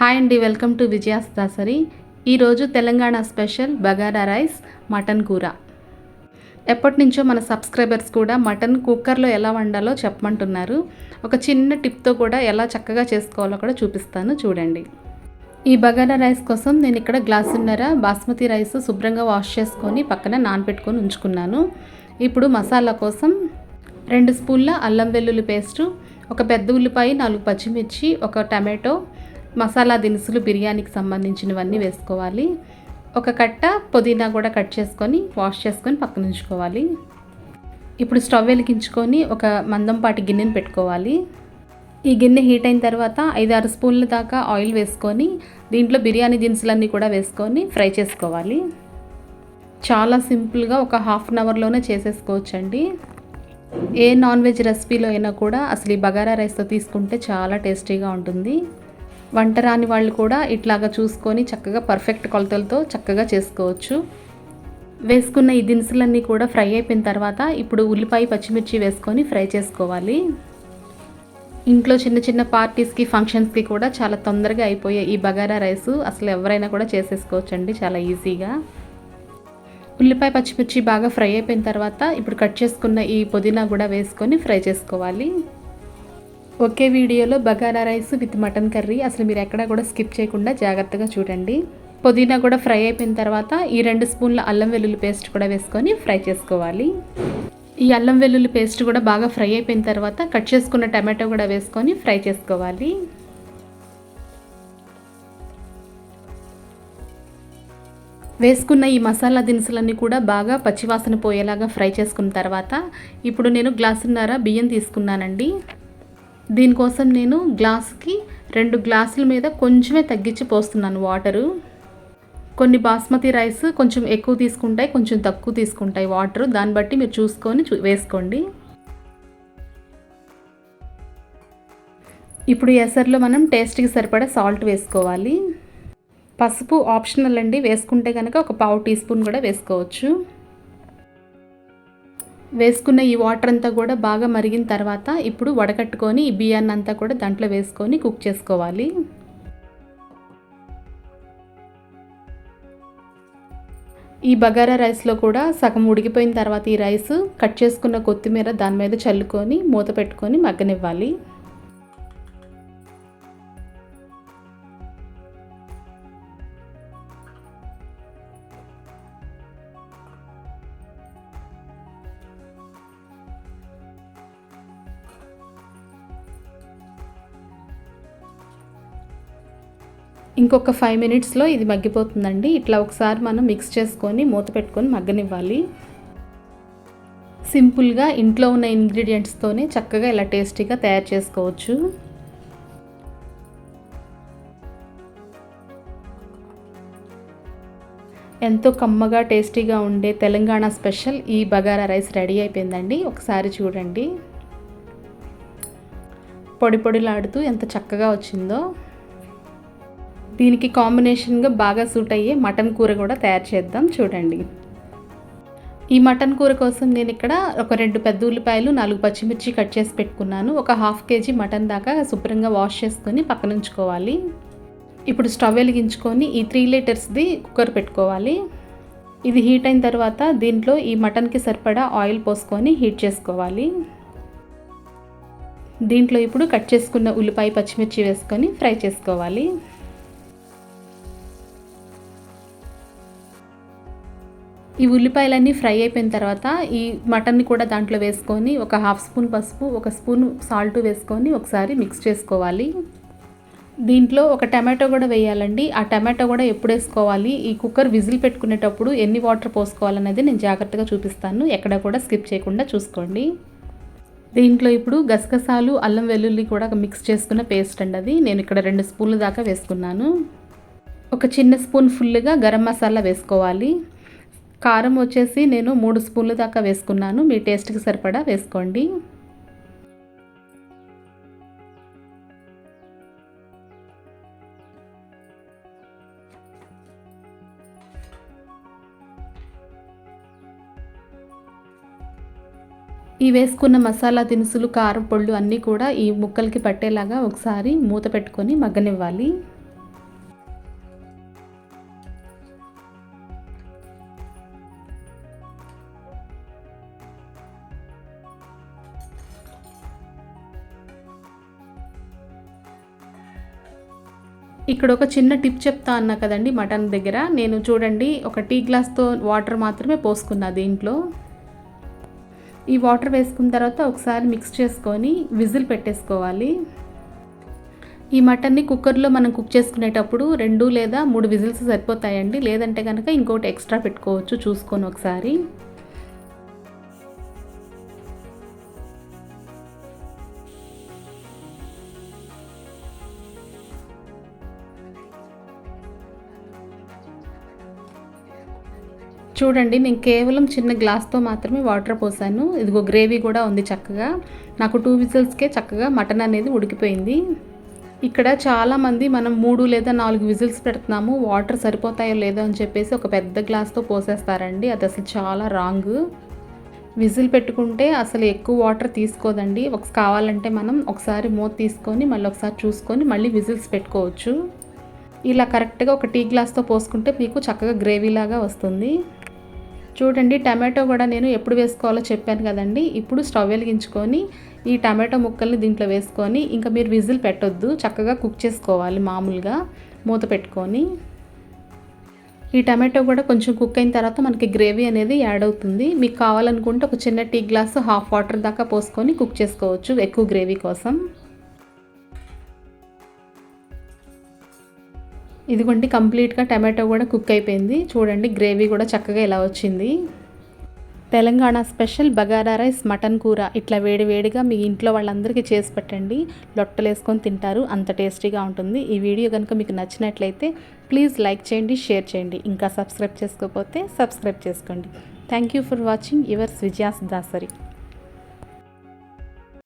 Hi అండి welcome to Vijaya's Dasari. ఈరోజు Telangana special bagara rice mutton కూర. ఎప్పటి నుంచో మన సబ్స్క్రైబర్స్ కూడా మటన్ కుక్కర్లో ఎలా వండాలో చెప్పమంటున్నారు. ఒక చిన్న టిప్తో కూడా ఎలా చక్కగా చేసుకోవాలో కూడా చూపిస్తాను చూడండి. ఈ బగారా రైస్ కోసం నేను ఇక్కడ గ్లాసున్నర బాస్మతి రైస్ శుభ్రంగా వాష్ చేసుకొని పక్కన నానబెట్టుకొని ఉంచుకున్నాను. ఇప్పుడు మసాలా కోసం రెండు స్పూన్ల అల్లం వెల్లుల్లి పేస్టు ఒక పెద్ద ఉల్లిపాయ నాలుగు పచ్చిమిర్చి ఒక టమాటో మసాలా దినుసులు బిర్యానీకి సంబంధించినవన్నీ వేసుకోవాలి. ఒక కట్ట పుదీనా కూడా కట్ చేసుకొని వాష్ చేసుకొని పక్కన ఉంచుకోవాలి. ఇప్పుడు స్టవ్ వెలిగించుకొని ఒక మందంపాటి గిన్నెను పెట్టుకోవాలి. ఈ గిన్నె హీట్ అయిన తర్వాత ఐదు ఆరు స్పూన్ల దాకా ఆయిల్ వేసుకొని దీంట్లో బిర్యానీ దినుసులన్నీ కూడా వేసుకొని ఫ్రై చేసుకోవాలి. చాలా సింపుల్గా ఒక హాఫ్ అన్ అవర్లోనే చేసేసుకోవచ్చండి. ఏ నాన్ వెజ్ రెసిపీలో అయినా కూడా అసలు ఈ బగారా రైస్తో తీసుకుంటే చాలా టేస్టీగా ఉంటుంది. వంట రాని వాళ్ళు కూడా ఇట్లాగా చూసుకొని చక్కగా పర్ఫెక్ట్ కొలతలతో చక్కగా చేసుకోవచ్చు. వేసుకున్న ఈ దినుసులన్నీ కూడా ఫ్రై అయిపోయిన తర్వాత ఇప్పుడు ఉల్లిపాయ పచ్చిమిర్చి వేసుకొని ఫ్రై చేసుకోవాలి. ఇంట్లో చిన్న చిన్న పార్టీస్కి ఫంక్షన్స్కి కూడా చాలా తొందరగా అయిపోయే ఈ బగారా రైస్ అసలు ఎవరైనా కూడా చేసేసుకోవచ్చండి చాలా ఈజీగా. ఉల్లిపాయ పచ్చిమిర్చి బాగా ఫ్రై అయిపోయిన తర్వాత ఇప్పుడు కట్ చేసుకున్న ఈ పుదీనా కూడా వేసుకొని ఫ్రై చేసుకోవాలి. ఒకే వీడియోలో bagara rice with mutton curry. అసలు మీరు ఎక్కడా కూడా స్కిప్ చేయకుండా జాగ్రత్తగా చూడండి. పుదీనా కూడా ఫ్రై అయిపోయిన తర్వాత ఈ రెండు స్పూన్ల అల్లం వెల్లుల్లి పేస్ట్ కూడా వేసుకొని ఫ్రై చేసుకోవాలి. ఈ అల్లం వెల్లుల్లి పేస్ట్ కూడా బాగా ఫ్రై అయిపోయిన తర్వాత కట్ చేసుకున్న టమాటో కూడా వేసుకొని ఫ్రై చేసుకోవాలి. వేసుకున్న ఈ మసాలా దినుసులన్నీ కూడా బాగా పచ్చివాసన పోయేలాగా ఫ్రై చేసుకున్న తర్వాత ఇప్పుడు నేను గ్లాసున్నర బియ్యం తీసుకున్నానండి. దీనికోసం నేను గ్లాస్కి రెండు గ్లాసుల మీద కొంచెమే తగ్గించి పోస్తున్నాను వాటరు. కొన్ని బాస్మతి రైస్ కొంచెం ఎక్కువ తీసుకుంటాయి కొంచెం తక్కువ తీసుకుంటాయి వాటర్. దాన్ని బట్టి మీరు చూసుకొని చూ వేసుకోండి. ఇప్పుడు ఎసర్లో మనం టేస్ట్కి సరిపడా సాల్ట్ వేసుకోవాలి. పసుపు ఆప్షనల్ అండి. వేసుకుంటే కనుక ఒక పావు టీ స్పూన్ కూడా వేసుకోవచ్చు. వేసుకున్న ఈ వాటర్ అంతా కూడా బాగా మరిగిన తర్వాత ఇప్పుడు వడకట్టుకొని ఈ బియ్యాన్ని అంతా కూడా దాంట్లో వేసుకొని కుక్ చేసుకోవాలి. ఈ బగారా రైస్లో కూడా సగం ఉడికిపోయిన తర్వాత ఈ రైస్ కట్ చేసుకున్న కొత్తిమీర దాని మీద చల్లుకొని మూత పెట్టుకొని మగ్గనివ్వాలి. ఇంకొక ఫైవ్ మినిట్స్లో ఇది మగ్గిపోతుందండి. ఇట్లా ఒకసారి మనం మిక్స్ చేసుకొని మూత పెట్టుకొని మగ్గనివ్వాలి. సింపుల్గా ఇంట్లో ఉన్న ఇంగ్రీడియంట్స్తోనే చక్కగా ఇలా టేస్టీగా తయారు చేసుకోవచ్చు. ఎంతో కమ్మగా టేస్టీగా ఉండే తెలంగాణ స్పెషల్ ఈ బగారా రైస్ రెడీ అయిపోయిందండి. ఒకసారి చూడండి. పొడి పొడిలాడుతూ ఎంత చక్కగా వచ్చిందో. దీనికి కాంబినేషన్గా బాగా సూట్ అయ్యే మటన్ కూర కూడా తయారు చేద్దాం చూడండి. ఈ మటన్ కూర కోసం నేను ఇక్కడ ఒక రెండు పెద్ద ఉల్లిపాయలు నాలుగు పచ్చిమిర్చి కట్ చేసి పెట్టుకున్నాను. ఒక హాఫ్ కేజీ మటన్ దాకా శుభ్రంగా వాష్ చేసుకొని పక్కన ఉంచుకోవాలి ఇప్పుడు స్టవ్ వెలిగించుకొని ఈ త్రీ లీటర్స్ది కుక్కర్ పెట్టుకోవాలి. ఇది హీట్ అయిన తర్వాత దీంట్లో ఈ మటన్కి సరిపడా ఆయిల్ పోసుకొని హీట్ చేసుకోవాలి. దీంట్లో ఇప్పుడు కట్ చేసుకున్న ఉల్లిపాయ పచ్చిమిర్చి వేసుకొని ఫ్రై చేసుకోవాలి. ఈ ఉల్లిపాయలన్నీ ఫ్రై అయిపోయిన తర్వాత ఈ మటన్ని కూడా దాంట్లో వేసుకొని ఒక హాఫ్ స్పూన్ పసుపు ఒక స్పూన్ సాల్ట్ వేసుకొని ఒకసారి మిక్స్ చేసుకోవాలి. దీంట్లో ఒక టమాటో కూడా వేయాలండి. ఆ టమాటో కూడా ఎప్పుడు వేసుకోవాలి? ఈ కుక్కర్ విజిల్ పెట్టుకునేటప్పుడు ఎన్ని వాటర్ పోసుకోవాలనేది నేను జాగ్రత్తగా చూపిస్తాను. ఎక్కడ కూడా స్కిప్ చేయకుండా చూసుకోండి. దీంట్లో ఇప్పుడు గసగసాలు అల్లం వెల్లుల్లి కూడా మిక్స్ చేసుకున్న పేస్ట్ అండి అది. నేను ఇక్కడ రెండు స్పూన్లు దాకా వేసుకున్నాను. ఒక చిన్న స్పూన్ ఫుల్గా గరం మసాలా వేసుకోవాలి. కారం వచ్చేసి నేను మూడు స్పూన్లు దాకా వేసుకున్నాను. మీ టేస్ట్కి సరిపడా వేసుకోండి. ఈ వేసుకున్న మసాలా దినుసులు కారం పొళ్ళు అన్నీ కూడా ఈ ముక్కలకి పట్టేలాగా ఒకసారి మూత పెట్టుకొని మగ్గనివ్వాలి. ఇక్కడ ఒక చిన్న టిప్ చెప్తా అన్నా కదండి మటన్ దగ్గర. నేను చూడండి ఒక టీ గ్లాస్తో వాటర్ మాత్రమే పోసుకున్నా దీంట్లో. ఈ వాటర్ వేసుకున్న తర్వాత ఒకసారి మిక్స్ చేసుకొని విజిల్ పెట్టేసుకోవాలి. ఈ మటన్ని కుక్కర్లో మనం కుక్ చేసుకునేటప్పుడు రెండు లేదా మూడు విజిల్స్ సరిపోతాయండి. లేదంటే కనుక ఇంకోటి ఎక్స్ట్రా పెట్టుకోవచ్చు చూసుకొని ఒకసారి. చూడండి నేను కేవలం చిన్న గ్లాస్తో మాత్రమే వాటర్ పోసాను. ఇదిగో గ్రేవీ కూడా ఉంది చక్కగా. నాకు టూ విజిల్స్కే చక్కగా మటన్ అనేది ఉడికిపోయింది. ఇక్కడ చాలామంది మనం మూడు లేదా నాలుగు విజిల్స్ పెడుతున్నాము వాటర్ సరిపోతాయో లేదో అని చెప్పేసి ఒక పెద్ద గ్లాస్తో పోసేస్తారండి. అది అసలు చాలా రాంగ్. విజిల్ పెట్టుకుంటే అసలు ఎక్కువ వాటర్ తీసుకోదండి. ఒక కావాలంటే మనం ఒకసారి మూత తీసుకొని మళ్ళీ ఒకసారి చూసుకొని మళ్ళీ విజిల్స్ పెట్టుకోవచ్చు. ఇలా కరెక్ట్గా ఒక టీ గ్లాస్తో పోసుకుంటే మీకు చక్కగా గ్రేవీ లాగా వస్తుంది. చూడండి టమాటో కూడా నేను ఎప్పుడు వేసుకోవాలో చెప్పాను కదండి. ఇప్పుడు స్టవ్ వెలిగించుకొని ఈ టమాటో ముక్కల్ని దీంట్లో వేసుకొని ఇంకా మీరు విజిల్ పెట్టొద్దు చక్కగా కుక్ చేసుకోవాలి మామూలుగా మూత పెట్టుకొని. ఈ టమాటో కూడా కొంచెం కుక్ అయిన తర్వాత మనకి గ్రేవీ అనేది యాడ్ అవుతుంది. మీకు కావాలనుకుంటే ఒక చిన్న టీ గ్లాస్ హాఫ్ వాటర్ దాకా పోసుకొని కుక్ చేసుకోవచ్చు ఎక్కువ గ్రేవీ కోసం. ఇదిగోండి కంప్లీట్గా టమాటో కూడా కుక్ అయిపోయింది. చూడండి గ్రేవీ కూడా చక్కగా ఇలా వచ్చింది. Telangana special bagara rice mutton కూర. ఇట్లా వేడివేడిగా మీ ఇంట్లో వాళ్ళందరికీ చేసి పెట్టండి. లొట్టలు వేసుకొని తింటారు. అంత టేస్టీగా ఉంటుంది. ఈ వీడియో కనుక మీకు నచ్చినట్లయితే ప్లీజ్ లైక్ చేయండి షేర్ చేయండి. ఇంకా సబ్స్క్రైబ్ చేసుకోకపోతే సబ్స్క్రైబ్ చేసుకోండి. Thank you for watching. Yours Vijayas Dasari.